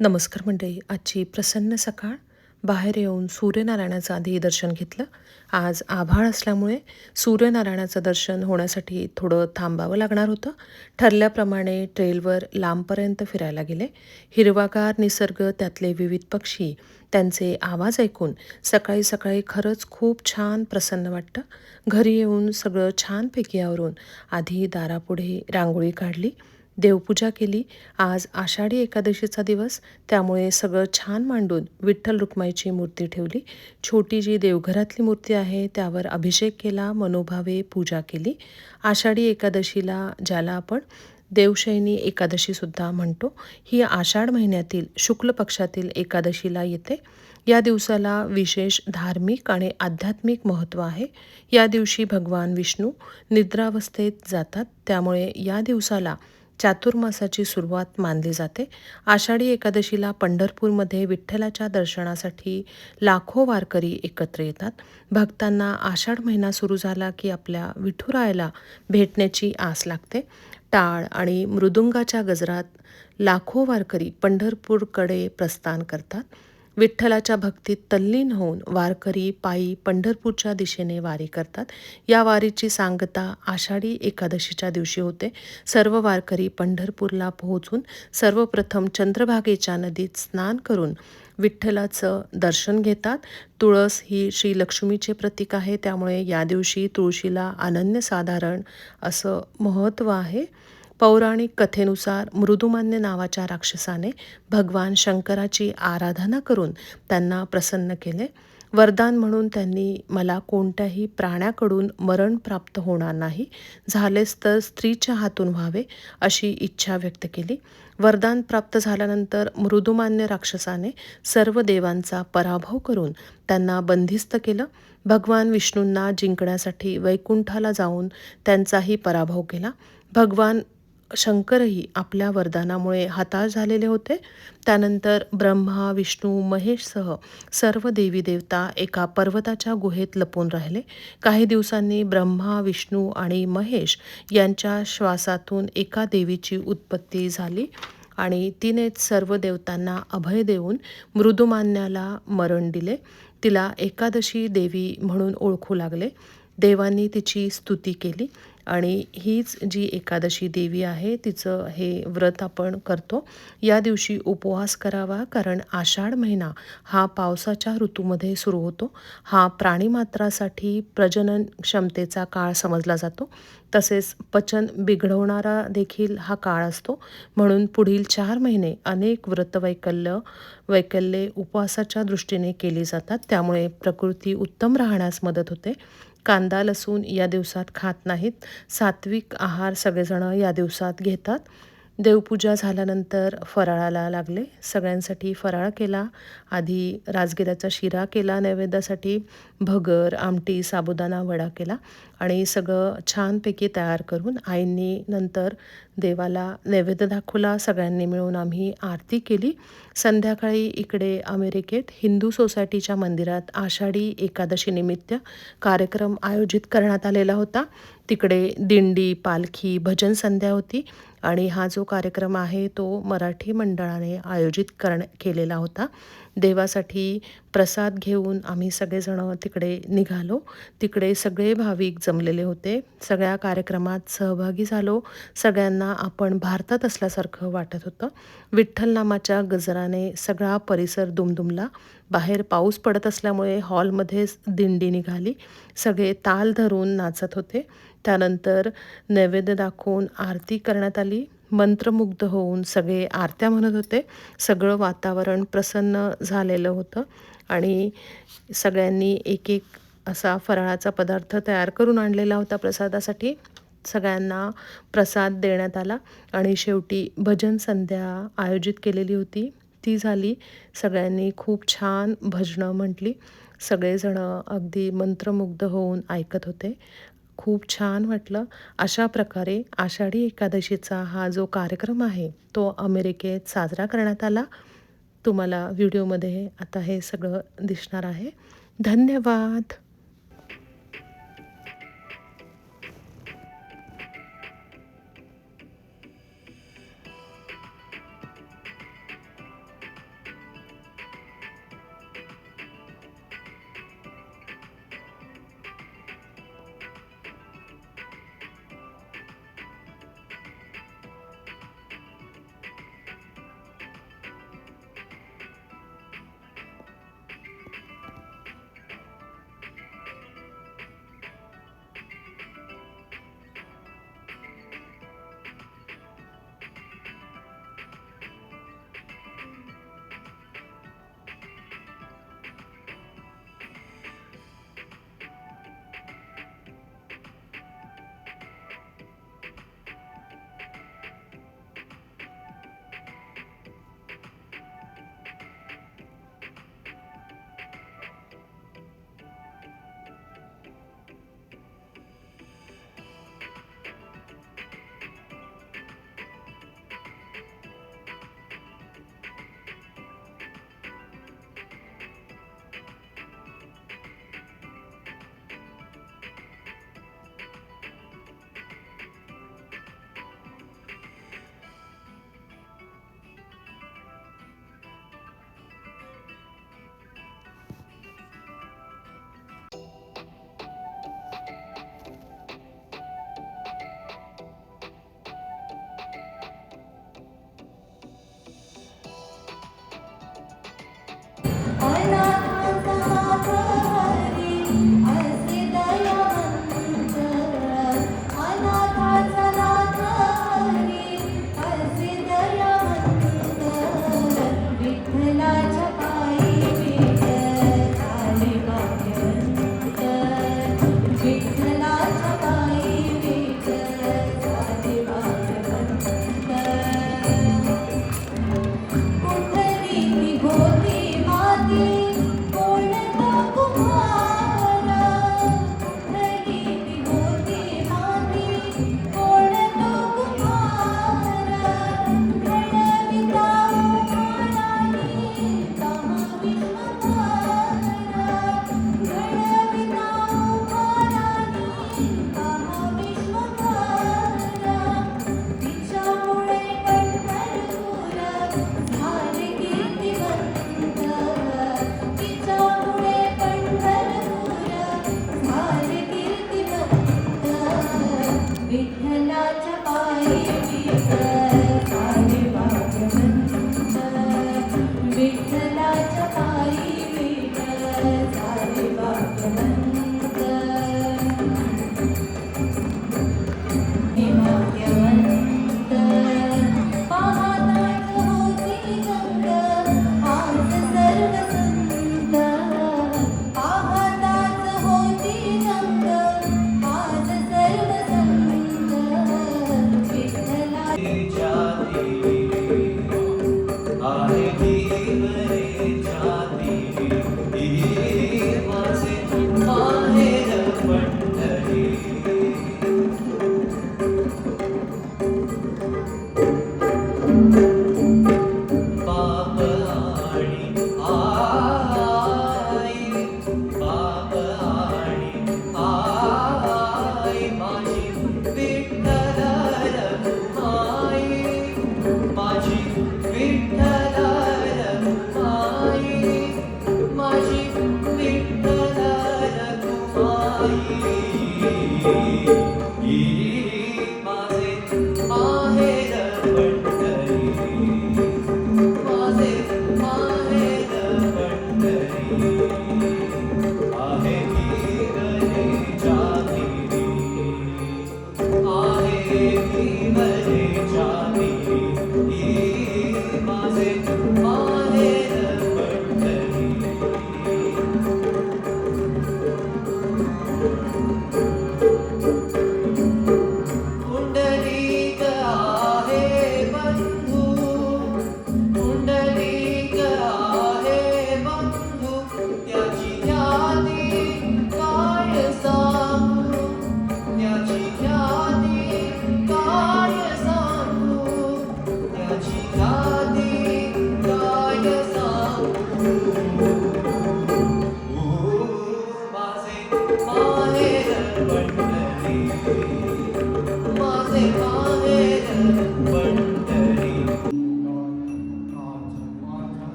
नमस्कार मंडळी आजची प्रसन्न सकाळ. बाहेर येऊन सूर्यनारायणाचं आधी दर्शन घेतलं. आज आभाळ असल्यामुळे सूर्यनारायणाचं दर्शन होण्यासाठी थोडं थांबावं लागणार होतं. ठरल्याप्रमाणे ट्रेलवर लांबपर्यंत फिरायला गेले. हिरवागार निसर्ग त्यातले विविध पक्षी त्यांचे आवाज ऐकून सकाळी सकाळी खरंच खूप छान प्रसन्न वाटतं. घरी येऊन सगळं छानपैकी आवरून आधी दारापुढे रांगोळी काढली. देवपूजा केली. आज आषाढी एकादशीचा दिवस. त्यामुळे सगळं छान मांडून विठ्ठल रुक्माईची मूर्ती ठेवली. छोटी जी देवघरातली मूर्ती आहे त्यावर अभिषेक केला मनोभावे पूजा केली. आषाढी एकादशीला ज्याला आपण देवशयनी एकादशीसुद्धा म्हणतो ही आषाढ महिन्यातील शुक्ल पक्षातील एकादशीला येते. या दिवसाला विशेष धार्मिक आणि आध्यात्मिक महत्त्व आहे. या दिवशी भगवान विष्णू निद्रावस्थेत जातात. त्यामुळे या दिवसाला चातुर्मासाची सुरुवात मानली जाते. आषाढी एकादशीला पंढरपूरमध्ये विठ्ठलाच्या दर्शनासाठी लाखो वारकरी एकत्र येतात. भक्तांना आषाढ महिना सुरू झाला की आपल्या विठुरायाला भेटण्याची आस लागते. टाळ आणि मृदुंगाच्या गजरात लाखो वारकरी पंढरपूरकडे प्रस्थान करतात. विठ्ठलाच्या भक्तीत तल्लीन होऊन वारकरी पायी पंढरपूरच्या दिशेने वारी करतात. या वारीची सांगता आषाढी एकादशीच्या दिवशी होते. सर्व वारकरी पंढरपूरला पोहोचून सर्वप्रथम चंद्रभागेच्या नदीत स्नान करून विठ्ठलाचं दर्शन घेतात. तुळस ही श्री लक्ष्मीचे प्रतीक आहे. त्यामुळे या दिवशी तुळशीला अनन्यसाधारण असं महत्त्व आहे. पौराणिक कथेनुसार मृदुमान्य नावाच्या राक्षसाने भगवान शंकराची आराधना करून त्यांना प्रसन्न केले. वरदान म्हणून त्यांनी मला कोणत्याही प्राण्याकडून मरण प्राप्त होणार नाही झालेच तर स्त्रीच्या हातून व्हावे अशी इच्छा व्यक्त केली. वरदान प्राप्त झाल्यानंतर मृदुमान्य राक्षसाने सर्व देवांचा पराभव करून त्यांना बंदिस्त केलं. भगवान विष्णूंना जिंकण्यासाठी वैकुंठाला जाऊन त्यांचाही पराभव केला. भगवान शंकरही आपल्या वरदानामुळे हताश झालेले होते. त्यानंतर ब्रह्मा विष्णू महेशसह सर्व देवी देवता एका पर्वताच्या गुहेत लपून राहिले. काही दिवसांनी ब्रह्मा विष्णू आणि महेश यांच्या श्वासातून एका देवीची उत्पत्ती झाली आणि तिनेच सर्व देवतांना अभय देऊन मृदुमान्याला मरण दिले. तिला एकादशी देवी म्हणून ओळखू लागले. देवांनी तिची स्तुती केली. आणि हीच जी एकादशी देवी आहे तिचं हे व्रत आपण करतो. या दिवशी उपवास करावा कारण आषाढ महिना हा पावसाच्या ऋतूमध्ये सुरू होतो. हा प्राणीमात्रासाठी प्रजनन क्षमतेचा काळ समजला जातो. तसेच पचन बिघडवणारा देखील हा काळ असतो. म्हणून पुढील चार महिने अनेक व्रतवैकल्य वैकल्ये उपवासाच्या दृष्टीने केली जातात. त्यामुळे प्रकृती उत्तम राहण्यास मदत होते. कांदा लसूण या दिवसात खात नाहीत. सात्विक आहार सगळेजणं या दिवसात घेतात. देवपूजा झाल्यानंतर फराळाला लागले. सगळ्यांसाठी फराळ केला. आधी राजगिऱ्याचा शिरा केला नैवेद्यासाठी भगर आमटी साबुदाणा वडा केला आणि सगळं छानपैकी तयार करून आईंनी नंतर देवाला नैवेद्य दाखवला सगळ्यांनी मिळून आम्ही आरती केली. संध्याकाळी इकडे अमेरिकेत हिंदू सोसायटीच्या मंदिरात आषाढी एकादशीनिमित्त कार्यक्रम आयोजित करण्यात आलेला होता. तिकडे दिंडी पालखी भजन संध्या होती आणि हा जो कार्यक्रम आहे तो मराठी मंडळाने आयोजित करण केलेला होता. देवासाठी प्रसाद घेऊन आम्ही सगळेजणं तिकडे निघालो. तिकडे सगळे भाविक जमलेले होते. सगळ्या कार्यक्रमात सहभागी झालो. सगळ्यांना आपण भारतात असल्यासारखं वाटत होतं. विठ्ठल नामाच्या गजराने सगळा परिसर दुमदुमला. बाहेर पाऊस पडत असल्यामुळे हॉलमध्येच दिंडी निघाली. सगळे ताल धरून नाचत होते. त्यानंतर नैवेद्य दाखवून आरती करण्यात आली. मंत्रमुग्ध होऊन सगळे आरत्या म्हणत होते. सगळं वातावरण प्रसन्न झालेलं होतं. आणि सगळ्यांनी एक एक असा फराळाचा पदार्थ तयार करून आणलेला होता प्रसादासाठी. सगळ्यांना प्रसाद देण्यात आला आणि शेवटी भजन संध्या आयोजित केलेली होती. ती झाली. सगळ्यांनी खूप छान भजनं म्हटली. सगळेजणं अगदी मंत्रमुग्ध होऊन ऐकत होते. खूप छान वाटलं. अशा प्रकारे आषाढी एकादशीचा हा जो कार्यक्रम आहे तो अमेरिकेत साजरा करण्यात आला. तुम्हाला व्हिडिओमध्ये आता हे सगळं दिसणार आहे. धन्यवाद!